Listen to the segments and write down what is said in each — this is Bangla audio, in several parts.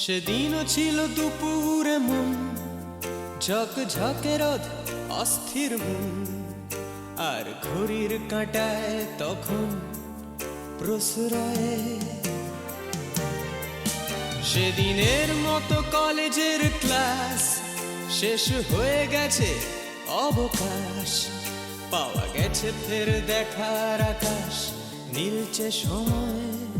সেদিনও ছিল দুপুরে মন, ঝক ঝকে রোদ, অস্থির মন। আর ঘড়ির কাঁটায় তখন প্রশ্রয়ে। সেদিনের মতো কলেজের ক্লাস শেষ হয়ে গেছে অবকাশ। পাওয়া গেছে ফের দেখার আকাশ নীলচে সময়।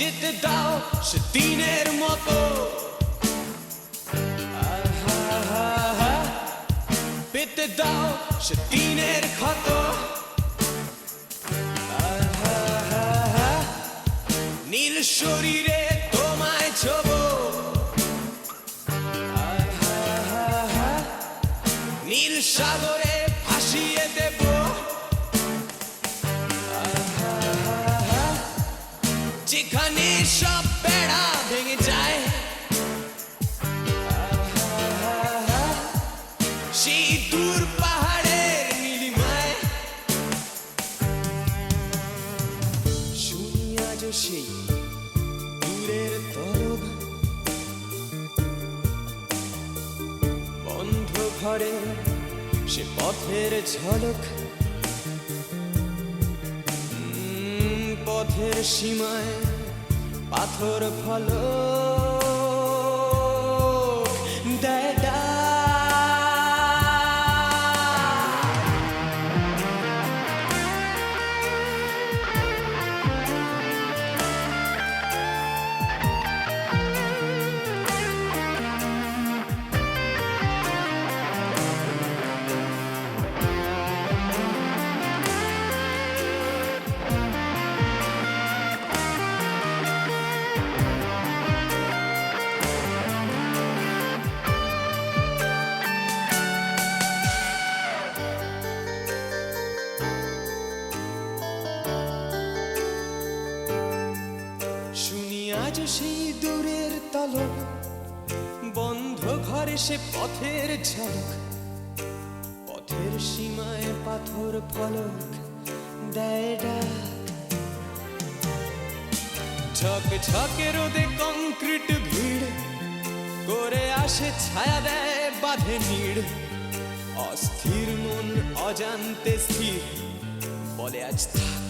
যেতে দাও, সে দিনের মতো। পেতে দাও, সে দিনের ক্ষত। নীল শরীরে তোমায় ছোব। নীল সাগরে ভাসিয়ে দেবো। সব বেড়া ভেঙে যায়। সেই দূর পাহাড়ের নীলিমায়। শুনি দূরের তরব বন্ধ ঘরে সে পথের ঝলক। পথের সীমায় পাথর ফলক আজ সেই দূরের তলক বন্ধ ঘরে সে পথের ঝলক। পথের সীমায় পাথর ফলক দেয়। ঝক ঝকে রোদে কংক্রিট ভিড়। করে আসে ছায়া দেয়, বাঁধে নিড়। অস্থির মন অজান্তে স্থির। বলে আজ থাক।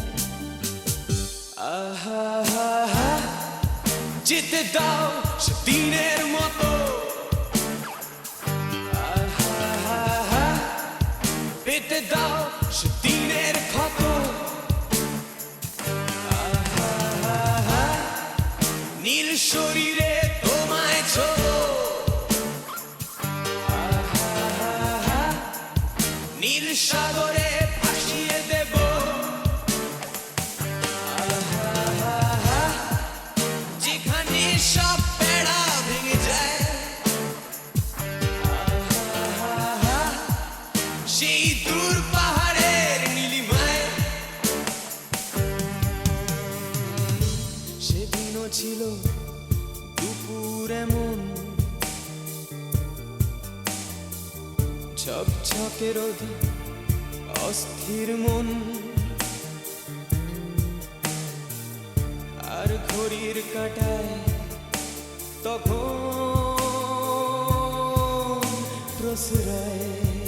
যেতে দাও সে দিনের মতো। পেতে দাও সে দিনের ক্ষত। নীল শরীরে তোমায় আহা নীল সাগরে ছিল দুপুর এমন ঝকঝকে অস্থির মন। আর কাটায় তখন প্রসরায়